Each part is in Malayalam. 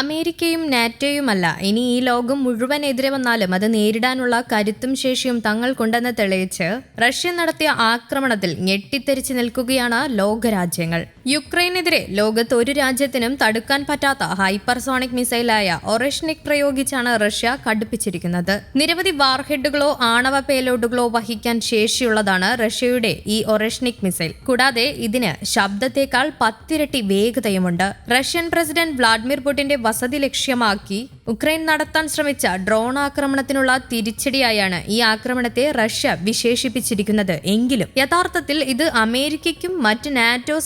അമേരിക്കയും നാറ്റോയുമല്ല. ഇനി ഈ ലോകം മുഴുവൻ എതിരെ വന്നാലും അത് നേരിടാനുള്ള കരുത്തും ശേഷിയും തങ്ങൾക്കുണ്ടെന്ന് തെളിയിച്ച് റഷ്യ നടത്തിയ ആക്രമണത്തിൽ ഞെട്ടിത്തെറിച്ച് നിൽക്കുകയാണ് ലോകരാജ്യങ്ങൾ. യുക്രൈനെതിരെ ലോകത്ത് ഒരു രാജ്യത്തിനും തടുക്കാൻ പറ്റാത്ത ഹൈപ്പർസോണിക് മിസൈലായ ഒറഷ്നിക് പ്രയോഗിച്ചാണ് റഷ്യ കടുപ്പിച്ചിരിക്കുന്നത്. നിരവധി വാർഹെഡുകളോ ആണവ പേലോഡുകളോ വഹിക്കാൻ ശേഷിയുള്ളതാണ് റഷ്യയുടെ ഈ ഒറഷ്നിക് മിസൈൽ. കൂടാതെ ഇതിന് ശബ്ദത്തേക്കാൾ പത്തിരട്ടി വേഗതയുമുണ്ട്. റഷ്യൻ പ്രസിഡന്റ് വ്ളാഡിമിർ പുടിന്റെ വസതി ലക്ഷ്യമാക്കി ഉക്രൈൻ നടത്താൻ ശ്രമിച്ച ഡ്രോൺ ആക്രമണത്തിനുള്ള തിരിച്ചടിയായാണ് ഈ ആക്രമണത്തെ റഷ്യ വിശേഷിപ്പിച്ചിരിക്കുന്നത്. എങ്കിലും യഥാർത്ഥത്തിൽ ഇത് അമേരിക്കയ്ക്കും മറ്റ് നാറ്റോ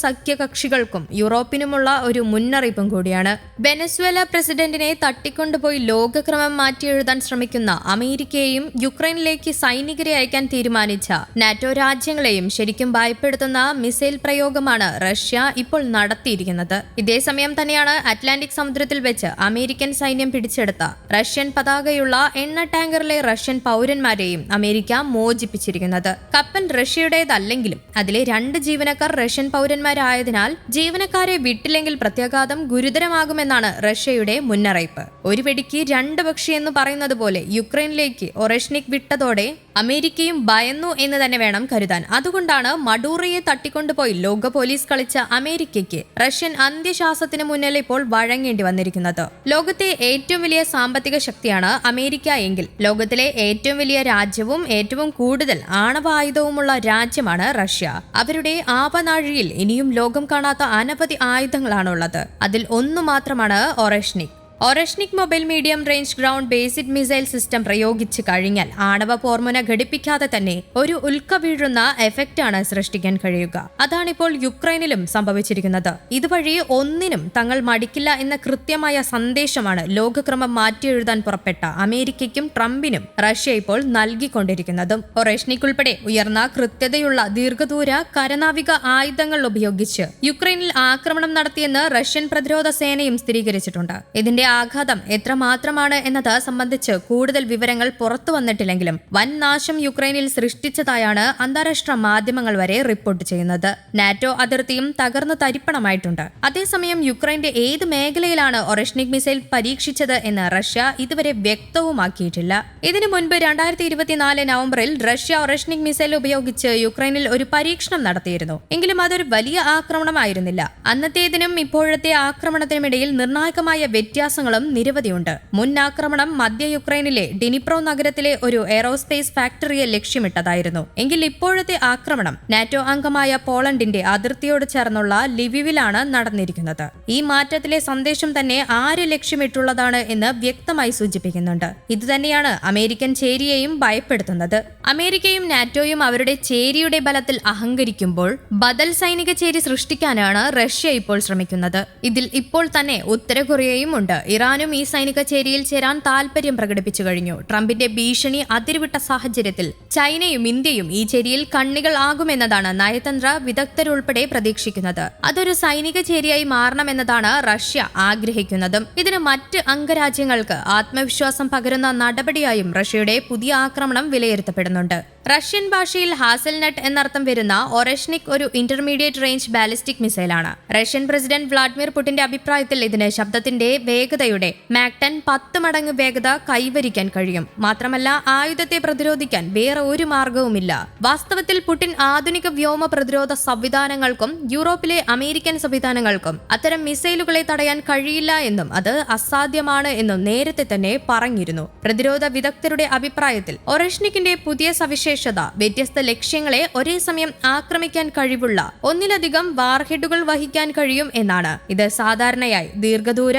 സഖ്യകക്ഷികൾക്കും യൂറോപ്പിനുമുള്ള ഒരു മുന്നറിയിപ്പും കൂടിയാണ്. വെനസ്വേല പ്രസിഡന്റിനെ തട്ടിക്കൊണ്ടുപോയി ലോകക്രമം മാറ്റിയെഴുതാൻ ശ്രമിക്കുന്ന അമേരിക്കയെയും യുക്രൈനിലേക്ക് സൈനികരെ അയക്കാൻ തീരുമാനിച്ച നാറ്റോ രാജ്യങ്ങളെയും ശരിക്കും ഭയപ്പെടുത്തുന്ന മിസൈൽ പ്രയോഗമാണ് റഷ്യ ഇപ്പോൾ നടത്തിയിരിക്കുന്നത്. ഇതേസമയം തന്നെയാണ് അറ്റ്ലാന്റിക് സമുദ്രത്തിൽ വെച്ച് അമേരിക്കൻ സൈന്യം പിടിച്ചെടുത്ത റഷ്യൻ പതാകയുള്ള എണ്ണ ടാങ്കറിലെ റഷ്യൻ പൗരന്മാരെയും അമേരിക്ക മോചിപ്പിച്ചിരിക്കുന്നത്. കപ്പൽ റഷ്യയുടേതല്ലെങ്കിലും അതിലെ രണ്ട് ജീവനക്കാർ റഷ്യൻ പൗരന്മാരായതിനാൽ ജീവനക്കാരെ വിട്ടില്ലെങ്കിൽ പ്രത്യാഘാതം ഗുരുതരമാകുമെന്നാണ് റഷ്യയുടെ മുന്നറിയിപ്പ്. ഒരു വെടിക്ക് രണ്ട് പക്ഷി എന്ന് പറയുന്നത് പോലെ യുക്രൈനിലേക്ക് ഒറഷ്നിക് വിട്ടതോടെ അമേരിക്കയും ഭയന്നു എന്ന് തന്നെ വേണം കരുതാൻ. അതുകൊണ്ടാണ് മഡൂറയെ തട്ടിക്കൊണ്ടുപോയി ലോക പോലീസ് കളിച്ച അമേരിക്കയ്ക്ക് റഷ്യൻ അന്ത്യശ്വാസത്തിന് മുന്നിൽ ഇപ്പോൾ വഴങ്ങേണ്ടി വന്നിരിക്കുന്നത്. ലോകത്തെ ഏറ്റവും വലിയ സാമ്പത്തിക ശക്തിയാണ് അമേരിക്ക എങ്കിൽ ലോകത്തിലെ ഏറ്റവും വലിയ രാജ്യവും ഏറ്റവും കൂടുതൽ ആണവായുധവുമുള്ള രാജ്യമാണ് റഷ്യ. അവരുടെ ആപനാഴിയിൽ ഇനിയും ലോകം കാണാത്ത അനവധി ആയുധങ്ങളാണുള്ളത്. അതിൽ ഒന്നു മാത്രമാണ് Oreshnik. Oreshnik mobile medium range ground based missile system പ്രയോഗിച്ചു കഴിഞ്ഞാൽ ആണവ പോർമുന ഘടിപ്പിക്കാതെ തന്നെ ഒരു ഉൽക്ക വീഴുന്ന എഫക്റ്റാണ് സൃഷ്ടിക്കാൻ കഴിയുക. അതാണിപ്പോൾ യുക്രൈനിലും സംഭവിച്ചിരിക്കുന്നത്. ഇതുവഴി ഒന്നിനും തങ്ങൾ മടിക്കില്ല എന്ന കൃത്യമായ സന്ദേശമാണ് ലോകക്രമം മാറ്റിയെഴുതാൻ പുറപ്പെട്ട അമേരിക്കയ്ക്കും ട്രംപിനും റഷ്യ ഇപ്പോൾ നൽകിക്കൊണ്ടിരിക്കുന്നതും. ഒറഷ്നിക് ഉൾപ്പെടെ ഉയർന്ന കൃത്യതയുള്ള ദീർഘദൂര കരനാവിക ആയുധങ്ങൾ ഉപയോഗിച്ച് യുക്രൈനിൽ ആക്രമണം നടത്തിയെന്ന് റഷ്യൻ പ്രതിരോധ സേനയും സ്ഥിരീകരിച്ചിട്ടുണ്ട്. ഇതിന്റെ ആഘാതം എത്രമാത്രമാണ് എന്നത് സംബന്ധിച്ച് കൂടുതൽ വിവരങ്ങൾ പുറത്തു വന്നിട്ടില്ലെങ്കിലും വൻ നാശം യുക്രൈനിൽ സൃഷ്ടിച്ചതായാണ് അന്താരാഷ്ട്ര മാധ്യമങ്ങൾ വരെ റിപ്പോർട്ട് ചെയ്യുന്നത്. നാറ്റോ അതിർത്തിയും തകർന്നു തരിപ്പണമായിട്ടുണ്ട്. അതേസമയം യുക്രൈന്റെ ഏത് മേഖലയിലാണ് ഒറഷ്നിക് മിസൈൽ പരീക്ഷിച്ചത് എന്ന് റഷ്യ ഇതുവരെ വ്യക്തവുമാക്കിയിട്ടില്ല. ഇതിനു മുൻപ് രണ്ടായിരത്തി ഇരുപത്തിനാല് നവംബറിൽ റഷ്യ ഒറഷ്നിക് മിസൈൽ ഉപയോഗിച്ച് യുക്രൈനിൽ ഒരു പരീക്ഷണം നടത്തിയിരുന്നു. എങ്കിലും അതൊരു വലിയ ആക്രമണമായിരുന്നില്ല. അന്നത്തേതിനും ഇപ്പോഴത്തെ ആക്രമണത്തിനുമിടയിൽ നിർണായകമായ വ്യത്യാസങ്ങളും നിരവധിയുണ്ട്. മുൻ ആക്രമണം മധ്യ യുക്രൈനിലെ ഡിനിപ്രോ നഗരത്തിലെ ഒരു എയറോസ്പേസ് ഫാക്ടറിയെ ലക്ഷ്യമിട്ടതായിരുന്നു. എങ്കിൽ ഇപ്പോഴത്തെ ആക്രമണം നാറ്റോ അംഗമായ പോളണ്ടിന്റെ അതിർത്തിയോട് ചേർന്നുള്ള ലിവിവിലാണ് നടന്നിരിക്കുന്നത്. ഈ മാറ്റത്തിലെ സന്ദേശം തന്നെ ആര് ലക്ഷ്യമിട്ടുള്ളതാണ് എന്ന് വ്യക്തമായി സൂചിപ്പിക്കുന്നുണ്ട്. ഇതുതന്നെയാണ് അമേരിക്കൻ ചേരിയെയും ഭയപ്പെടുത്തുന്നത്. അമേരിക്കയും നാറ്റോയും അവരുടെ ചേരിയുടെ ബലത്തിൽ അഹങ്കരിക്കുമ്പോൾ ബദൽ സൈനിക ചേരി സൃഷ്ടിക്കാനാണ് റഷ്യ ഇപ്പോൾ ശ്രമിക്കുന്നത്. ഇതിൽ ഇപ്പോൾ തന്നെ ഉത്തര കൊറിയയും ഉണ്ട്. ഇറാനും ഈ സൈനിക ചേരിയിൽ ചേരാൻ താൽപര്യം പ്രകടിപ്പിച്ചു കഴിഞ്ഞു. ട്രംപിന്റെ ഭീഷണി അതിരുവിട്ട സാഹചര്യത്തിൽ ചൈനയും ഇന്ത്യയും ഈ ചേരിയിൽ കണ്ണികൾ ആകുമെന്നതാണ് നയതന്ത്ര വിദഗ്ധരുൾപ്പെടെ പ്രതീക്ഷിക്കുന്നത്. അതൊരു സൈനിക ചേരിയായി മാറണമെന്നതാണ് റഷ്യ ആഗ്രഹിക്കുന്നതും. ഇതിന് മറ്റ് അംഗരാജ്യങ്ങൾക്ക് ആത്മവിശ്വാസം പകരുന്ന നടപടിയായും റഷ്യയുടെ പുതിയ ആക്രമണം വിലയിരുത്തപ്പെടുന്നുണ്ട്. റഷ്യൻ ഭാഷയിൽ ഹാസൽനട്ട് എന്നർത്ഥം വരുന്ന ഒറഷ്നിക് ഒരു ഇന്റർമീഡിയറ്റ് റേഞ്ച് ബാലിസ്റ്റിക് മിസൈലാണ്. റഷ്യൻ പ്രസിഡന്റ് വ്ളാഡിമിർ പുടിന്റെ അഭിപ്രായത്തിൽ ഇതിന് ശബ്ദത്തിന്റെ വേഗതയുടെ മാക്ടൻ പത്ത് മടങ്ങ് വേഗത കൈവരിക്കാൻ കഴിയും. മാത്രമല്ല ആയുധത്തെ പ്രതിരോധിക്കാൻ വേറെ ഒരു മാർഗവുമില്ല. വാസ്തവത്തിൽ പുടിൻ ആധുനിക വ്യോമ പ്രതിരോധ സംവിധാനങ്ങൾക്കും യൂറോപ്പിലെ അമേരിക്കൻ സംവിധാനങ്ങൾക്കും അത്തരം മിസൈലുകളെ തടയാൻ കഴിയില്ല എന്നും അത് അസാധ്യമാണ് എന്നും നേരത്തെ തന്നെ പറഞ്ഞിരുന്നു. പ്രതിരോധ വിദഗ്ധരുടെ അഭിപ്രായത്തിൽ ഒറഷ്നിക്കിന്റെ പുതിയ സവിശേഷത വ്യത്യസ്ത ലക്ഷ്യങ്ങളെ ഒരേ സമയം ആക്രമിക്കാൻ കഴിവുള്ള ഒന്നിലധികം വാർഹെഡുകൾ വഹിക്കാൻ കഴിയും എന്നാണ്. ഇത് സാധാരണയായി ദീർഘദൂര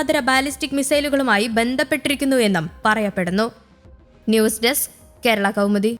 ഭൂഖണ്ഡാന്തര ബാലിസ്റ്റിക് മിസൈലുകളുമായി ബന്ധപ്പെട്ടിരിക്കുന്നു എന്നും പറയപ്പെടുന്നു. News desk Kerala Kaumudi.